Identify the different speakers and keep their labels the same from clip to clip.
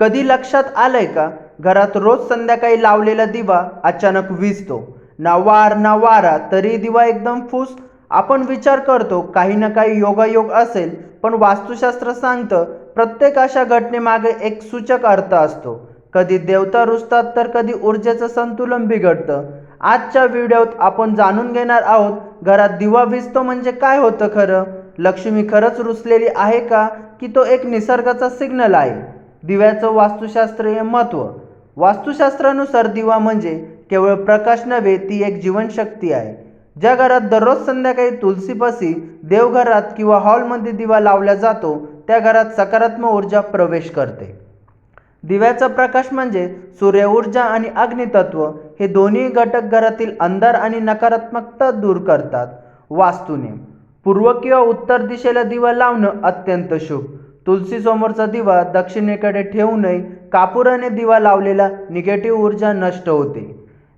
Speaker 1: कधी लक्षात आलंय का? घरात रोज संध्याकाळी लावलेला दिवा अचानक विजतो. ना वार ना वारा तरी दिवा एकदम फुस. आपण विचार करतो काही ना काही योगायोग असेल पण वास्तुशास्त्र सांगतं प्रत्येक अशा घटनेमागे एक सूचक अर्थ असतो. कधी देवता रुजतात तर कधी ऊर्जेचं संतुलन बिघडतं. आजच्या व्हिडिओत आपण जाणून घेणार आहोत घरात दिवा विजतो म्हणजे काय होतं खरं? लक्ष्मी खरंच रुसलेली आहे का? की तो एक निसर्गाचा सिग्नल आहे? दिव्याचं वास्तुशास्त्रीय महत्त्व. वास्तुशास्त्रानुसार दिवा म्हणजे केवळ प्रकाश नव्हे ती एक जीवनशक्ती आहे. ज्या घरात दररोज संध्याकाळी तुलसीपासी देवघरात किंवा हॉलमध्ये दिवा लावला जातो त्या घरात सकारात्मक ऊर्जा प्रवेश करते. दिव्याचा प्रकाश म्हणजे सूर्य ऊर्जा आणि अग्नितत्व हे दोन्ही घटक घरातील अंधार आणि नकारात्मकता दूर करतात. वास्तूने पूर्व किंवा उत्तर दिशेला दिवा लावणं अत्यंत शुभ. तुलसीसमोरचा दिवा दक्षिणेकडे ठेवू नये कापुराने दिवा लावलेला निगेटिव्ह ऊर्जा नष्ट होते.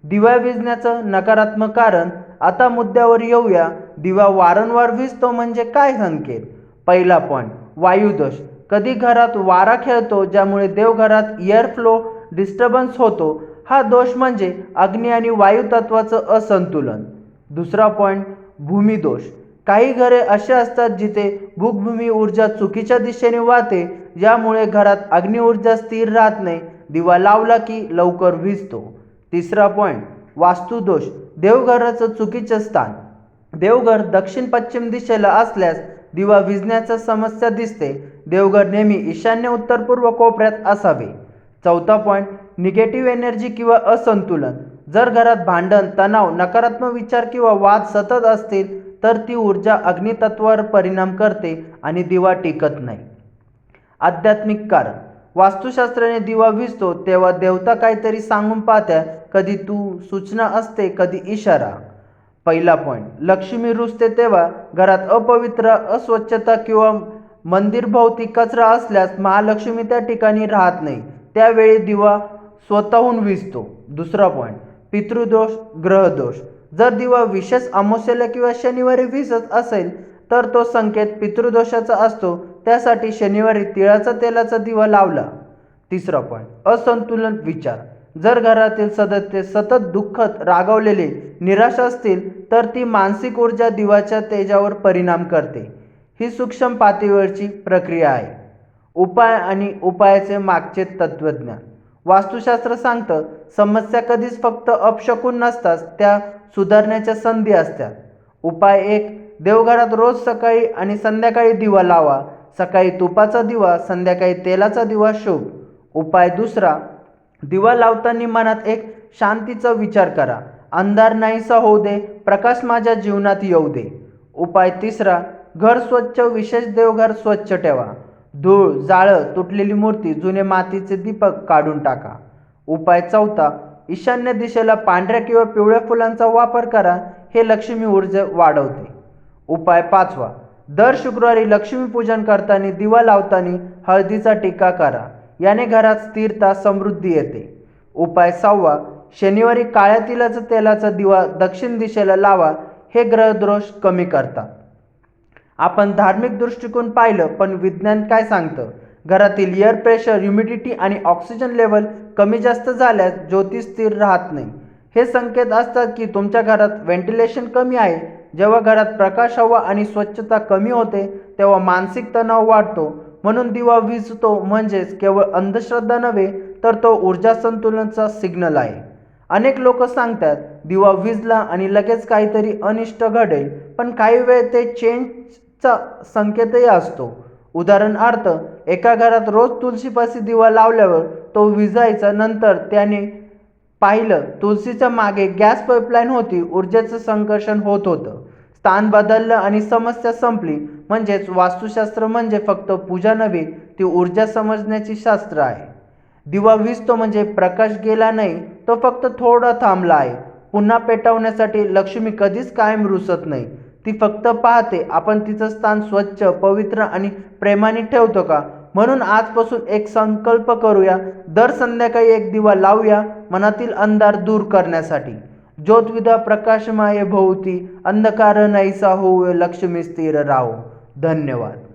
Speaker 1: दिवा विजण्याचं नकारात्मक कारण आता मुद्द्यावर येऊया. दिवा वारंवार विजतो म्हणजे काय संकेत? पहिला पॉईंट वायुदोष. कधी घरात वारा खेळतो ज्यामुळे देवघरात एअर फ्लो डिस्टर्बन्स होतो हा दोष म्हणजे अग्नी आणि वायू तत्वाचं असंतुलन. दुसरा पॉईंट भूमिदोष. काही घरे असे असतात जिथे भूकभूमी ऊर्जा चुकीच्या दिशेने वाहते ज्यामुळे घरात अग्नि ऊर्जा स्थिर राहत नाही. दिवा लावला की लवकर विजतो. तिसरा पॉईंट वास्तुदोष देवघराचं चुकीचं स्थान. देवघर दक्षिण पश्चिम दिशेला असल्यास दिवा विजण्याचा समस्या दिसते. देवघर नेहमी ईशान्य उत्तर पूर्व कोपऱ्यात असावे. चौथा पॉईंट निगेटिव्ह एनर्जी किंवा असंतुलन. जर घरात भांडण तणाव नकारात्मक विचार किंवा वाद सतत असतील तर ती ऊर्जा अग्नितत्वावर परिणाम करते आणि दिवा टिकत नाही. आध्यात्मिक कारण. वास्तुशास्त्राने दिवा विजतो तेव्हा देवता काहीतरी सांगून पाहत्या कधी तू सूचना असते कधी इशारा. पहिला पॉईंट लक्ष्मी रुजते तेव्हा घरात अपवित्र अस्वच्छता किंवा मंदिरभोवती कचरा असल्यास महालक्ष्मी त्या ठिकाणी राहत नाही. त्यावेळी दिवा स्वतःहून विजतो. दुसरा पॉईंट पितृदोष ग्रहदोष. जर दिवा विशेष अमावस्येला किंवा शनिवारी विसत असेल तर तो संकेत पितृदोषाचा असतो. त्यासाठी शनिवारी तिळाचा तेलाचा दिवा लावला. तिसरा पॉईंट असंतुलन विचार. जर घरातील सदस्य सतत दुःखत रागवलेले निराश असतील तर ती मानसिक ऊर्जा दिवाच्या तेजावर परिणाम करते. ही सूक्ष्म पातळीवरची प्रक्रिया आहे. उपाय आणि उपायाचे मागचे तत्वज्ञान. वास्तुशास्त्र सांगतं समस्या कधीच फक्त अपशकून नसतात त्या सुधारण्याच्या संधी असतात. उपाय एक देवघरात रोज सकाळी आणि संध्याकाळी दिवा लावा. सकाळी तुपाचा दिवा संध्याकाळी तेलाचा दिवा शुभ. उपाय दुसरा दिवा लावताना मनात एक शांतीचा विचार करा. अंधार नाहीसा होऊ दे प्रकाश माझ्या जीवनात येऊ दे. उपाय तिसरा घर स्वच्छ विशेष देवघर स्वच्छ ठेवा. धूळ जाळं तुटलेली मूर्ती जुने मातीचे दीपक काढून टाका. उपाय चौथा ईशान्य दिशेला पांढऱ्या किंवा पिवळ्या फुलांचा वापर करा हे लक्ष्मी ऊर्जा वाढवते. उपाय पाचवा दर शुक्रवारी लक्ष्मीपूजन करताना दिवा लावताना हळदीचा टीका करा. याने घरात स्थिरता समृद्धी येते. उपाय सहावा शनिवारी काळ्या तिलाचा तेलाचा दिवा दक्षिण दिशेला लावा. हे ग्रहदोष कमी करतात. आपण धार्मिक दृष्टिकोन पाहिलं पण विज्ञान काय सांगतं? घरातील एअर प्रेशर ह्युमिडिटी आणि ऑक्सिजन लेवल कमी जास्त झाल्यास ज्योती स्थिर राहत नाही. हे संकेत असतात की तुमच्या घरात व्हेंटिलेशन कमी आहे. जेव्हा घरात प्रकाश हवा आणि स्वच्छता कमी होते तेव्हा मानसिक तणाव वाढतो. म्हणून दिवा विजतो म्हणजेच केवळ अंधश्रद्धा नव्हे तर तो ऊर्जा संतुलनाचा सिग्नल आहे. अनेक लोक सांगतात दिवा विजला आणि लगेच काहीतरी अनिष्ट घडेल. पण काही वेळ ते चेंज चा संकेतही असतो. उदाहरणार्थ एका घरात रोज तुळशीपाशी दिवा लावल्यावर तो विजायचा नंतर त्याने पाहिलं तुळशीच्या मागे गॅस पाईपलाईन होती ऊर्जेचं संकर्षण होत होतं. स्थान बदललं आणि समस्या संपली. म्हणजेच वास्तुशास्त्र म्हणजे फक्त पूजा नव्हे ती ऊर्जा समजण्याची शास्त्र आहे. दिवा विजतो म्हणजे प्रकाश गेला नाही तो फक्त थोडा थांबला आहे. पुन्हा पेटवण्यासाठी लक्ष्मी कधीच कायम रुसत नाही. ती फक्त पाहते आपण तिचं स्थान स्वच्छ पवित्र आणि प्रेमाने ठेवतो का? म्हणून आजपासून एक संकल्प करूया दर संध्याकाळी एक दिवा लावूया मनातील अंधार दूर करण्यासाठी. ज्योतविदा प्रकाशमाये भोवती अंधकार नाहीसा होऊ लक्ष्मी स्थिर राहो. धन्यवाद.